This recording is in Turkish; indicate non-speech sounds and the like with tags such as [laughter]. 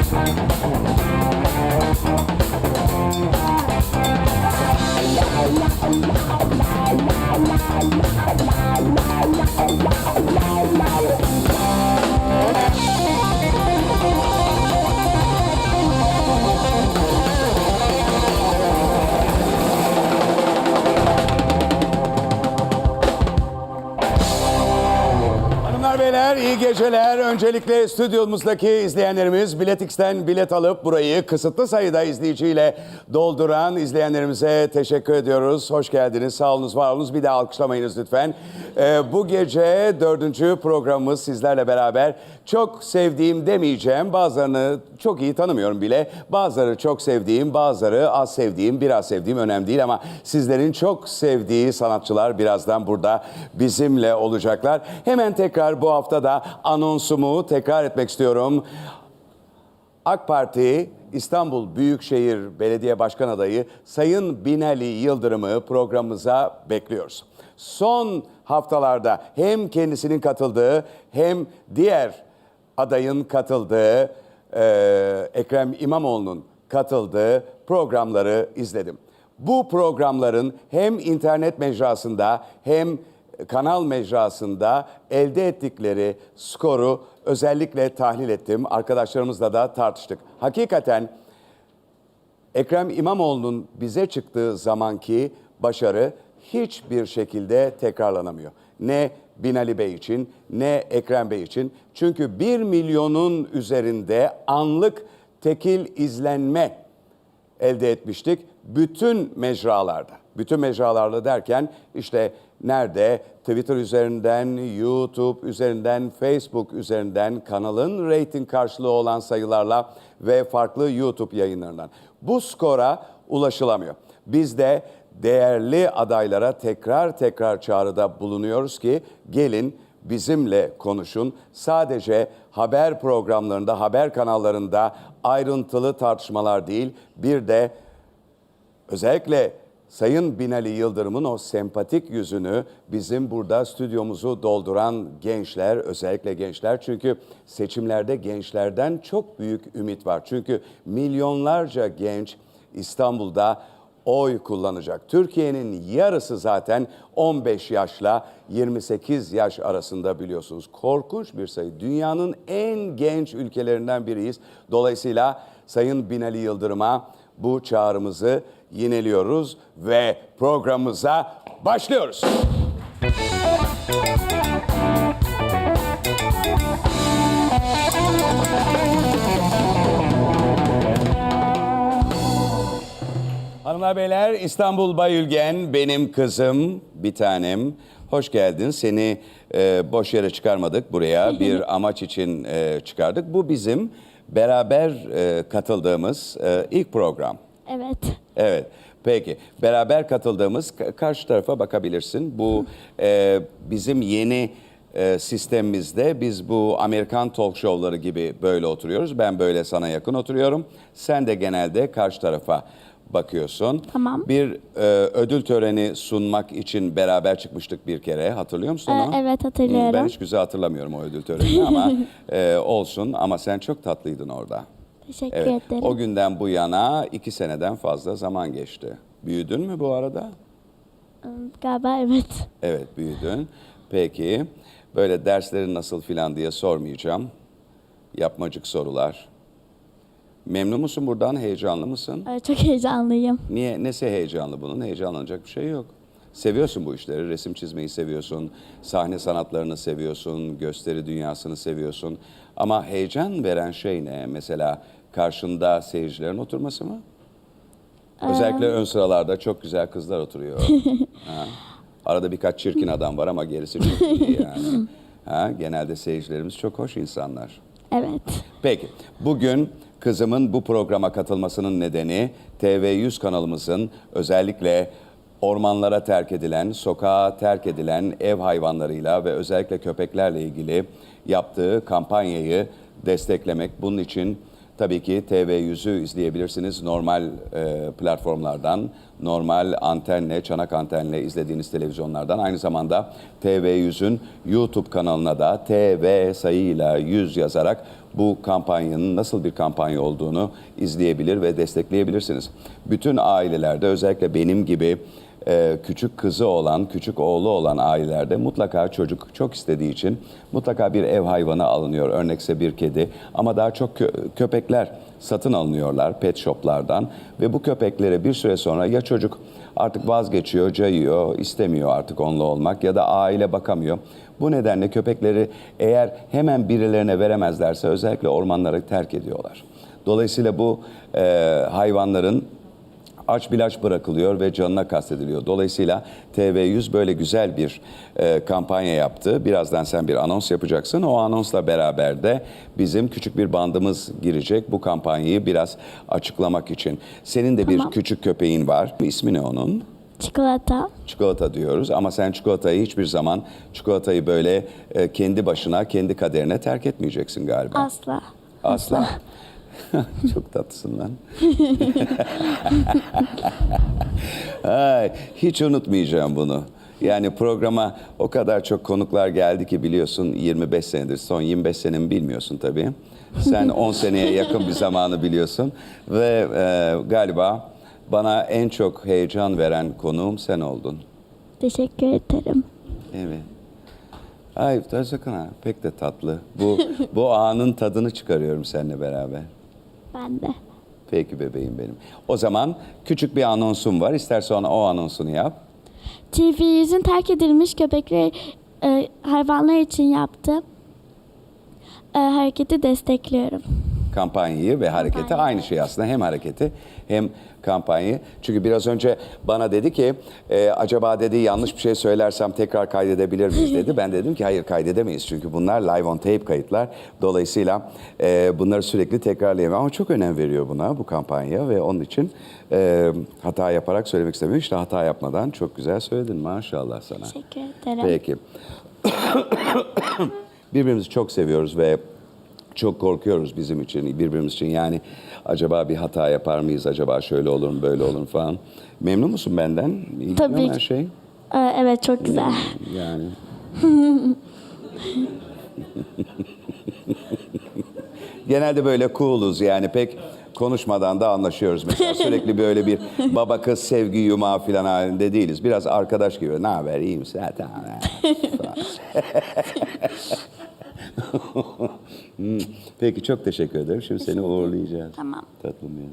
Hanımlar geceler. Öncelikle stüdyomuzdaki izleyenlerimiz Biletix'ten bilet alıp burayı kısıtlı sayıda izleyiciyle dolduran izleyenlerimize teşekkür ediyoruz. Hoş geldiniz, sağ olunuz, var olunuz. Bir daha alkışlamayınız lütfen. Ee, bu gece dördüncü programımız sizlerle beraber çok sevdiğim demeyeceğim. Bazılarını çok iyi tanımıyorum bile. Bazıları çok sevdiğim, bazıları az sevdiğim, biraz sevdiğim önemli değil ama sizlerin çok sevdiği sanatçılar birazdan burada bizimle olacaklar. Hemen tekrar bu hafta da anonsumu tekrar etmek istiyorum. AK Parti İstanbul Büyükşehir Belediye Başkan Adayı Sayın Binali Yıldırım'ı programımıza bekliyoruz. Son haftalarda hem kendisinin katıldığı hem diğer adayın katıldığı eee, Ekrem İmamoğlu'nun katıldığı programları izledim. Bu programların hem internet mecrasında hem kanal mecrasında elde ettikleri skoru özellikle tahlil ettim. Arkadaşlarımızla da tartıştık. Hakikaten Ekrem İmamoğlu'nun bize çıktığı zamanki başarı hiçbir şekilde tekrarlanamıyor. Ne Binali Bey için ne Ekrem Bey için. Çünkü bir milyonun üzerinde anlık tekil izlenme elde etmiştik. Bütün mecralarda. Bütün mecralarda derken işte nerede? Twitter üzerinden, YouTube üzerinden, Facebook üzerinden kanalın reyting karşılığı olan sayılarla ve farklı YouTube yayınlarından. Bu skora ulaşılamıyor. Biz de değerli adaylara tekrar tekrar çağrıda bulunuyoruz ki gelin bizimle konuşun. Sadece haber programlarında, haber kanallarında ayrıntılı tartışmalar değil, bir de özellikle Sayın Binali Yıldırım'ın o sempatik yüzünü bizim burada stüdyomuzu dolduran gençler, özellikle gençler çünkü seçimlerde gençlerden çok büyük ümit var. Çünkü milyonlarca genç İstanbul'da oy kullanacak. Türkiye'nin yarısı zaten 15 yaşla 28 yaş arasında biliyorsunuz. Korkunç bir sayı. Dünyanın en genç ülkelerinden biriyiz. Dolayısıyla Sayın Binali Yıldırım'a bu çağrımızı yineliyoruz ve programımıza başlıyoruz. Hanımlar beyler İstanbul Bayülgen benim kızım bir tanem. Hoş geldin. Seni e, boş yere çıkarmadık buraya. [laughs] Bir amaç için e, çıkardık. Bu bizim beraber e, katıldığımız e, ilk program. Evet. Evet. Peki. Beraber katıldığımız ka- karşı tarafa bakabilirsin. Bu e, bizim yeni e, sistemimizde biz bu Amerikan talk show'ları gibi böyle oturuyoruz. Ben böyle sana yakın oturuyorum. Sen de genelde karşı tarafa bakıyorsun. Tamam. Bir e, ödül töreni sunmak için beraber çıkmıştık bir kere. Hatırlıyor musun Ee, onu? evet, hatırlıyorum. Hı, Ben hiç güzel hatırlamıyorum o ödül törenini ama [laughs] e, olsun. Ama sen çok tatlıydın orada. Teşekkür Evet. ederim. O günden bu yana iki seneden fazla zaman geçti. Büyüdün mü bu arada? Galiba evet. Evet büyüdün. Peki böyle derslerin nasıl filan diye sormayacağım. Yapmacık sorular. Memnun musun buradan? Heyecanlı mısın? Ee, Çok heyecanlıyım. Niye? Nesi heyecanlı bunun? Heyecanlanacak bir şey yok. Seviyorsun bu işleri. Resim çizmeyi seviyorsun. Sahne sanatlarını seviyorsun. Gösteri dünyasını seviyorsun. Ama heyecan veren şey ne? Mesela karşında seyircilerin oturması mı? Özellikle ön sıralarda çok güzel kızlar oturuyor. [laughs] ha. Arada birkaç çirkin adam var ama gerisi çok iyi yani. [laughs] Ha, genelde seyircilerimiz çok hoş insanlar. Evet. Peki, bugün kızımın bu programa katılmasının nedeni TV100 kanalımızın özellikle ormanlara terk edilen, sokağa terk edilen ev hayvanlarıyla ve özellikle köpeklerle ilgili yaptığı kampanyayı desteklemek. Bunun için tabii ki TV100'ü izleyebilirsiniz. Normal e, platformlardan, normal antenle, çanak antenle izlediğiniz televizyonlardan. Aynı zamanda TV100'ün YouTube kanalına da TV sayıyla 100 yazarak bu kampanyanın nasıl bir kampanya olduğunu izleyebilir ve destekleyebilirsiniz. Bütün ailelerde özellikle benim gibi e, küçük kızı olan, küçük oğlu olan ailelerde mutlaka çocuk çok istediği için mutlaka bir ev hayvanı alınıyor. Örnekse bir kedi ama daha çok kö- köpekler satın alınıyorlar pet shoplardan ve bu köpeklere bir süre sonra ya çocuk artık vazgeçiyor, cayıyor, istemiyor artık onunla olmak ya da aile bakamıyor. Bu nedenle köpekleri eğer hemen birilerine veremezlerse özellikle ormanları terk ediyorlar. Dolayısıyla bu e, hayvanların aç bilaç bırakılıyor ve canına kastediliyor. Dolayısıyla TV100 böyle güzel bir e, kampanya yaptı. Birazdan sen bir anons yapacaksın. O anonsla beraber de bizim küçük bir bandımız girecek bu kampanyayı biraz açıklamak için. Senin de bir Tamam. küçük köpeğin var. İsmi ne onun? Çikolata. Çikolata diyoruz ama sen çikolatayı hiçbir zaman çikolatayı böyle e, kendi başına, kendi kaderine terk etmeyeceksin galiba. Asla. Asla. [laughs] [laughs] Çok tatlısın lan. [laughs] Ay, hiç unutmayacağım bunu. Yani programa o kadar çok konuklar geldi ki biliyorsun 25 senedir. Son 25 senemi bilmiyorsun tabii. Sen [laughs] 10 seneye yakın bir zamanı biliyorsun. Ve e, galiba bana en çok heyecan veren konuğum sen oldun. Teşekkür ederim. Evet. Ay ha pek de tatlı. Bu bu anın tadını çıkarıyorum seninle beraber. Ben de. Peki bebeğim benim. O zaman küçük bir anonsum var. İstersen o anonsunu yap. TV100'ün terk edilmiş köpekleri e, hayvanlar için yaptı. E, hareketi destekliyorum. Kampanyayı ve hareketi Kampanyayı. aynı şey aslında. Hem hareketi hem kampanyayı. Çünkü biraz önce bana dedi ki e, acaba dedi yanlış bir şey söylersem tekrar kaydedebilir miyiz dedi. Ben dedim ki hayır kaydedemeyiz. Çünkü bunlar live on tape kayıtlar. Dolayısıyla e, bunları sürekli tekrarlayamam. Ama çok önem veriyor buna bu kampanya ve onun için e, hata yaparak söylemek istemiyorum. İşte hata yapmadan çok güzel söyledin maşallah sana. Teşekkür ederim. Peki. [coughs] Birbirimizi çok seviyoruz ve çok korkuyoruz bizim için, birbirimiz için. Yani acaba bir hata yapar mıyız, acaba şöyle olur mu, böyle olur mu falan. Memnun musun benden? İyi Tabii her şey? E, evet çok güzel. Yani. [laughs] Genelde böyle cool'uz yani pek konuşmadan da anlaşıyoruz. Mesela [laughs] sürekli böyle bir baba kız sevgi yumağı falan halinde değiliz. Biraz arkadaş gibi. Ne haber iyi misin? Ha, tamam. ha." [laughs] Hmm, Peki çok teşekkür ederim. Şimdi seni uğurlayacağız. Tamam. Tatlım benim.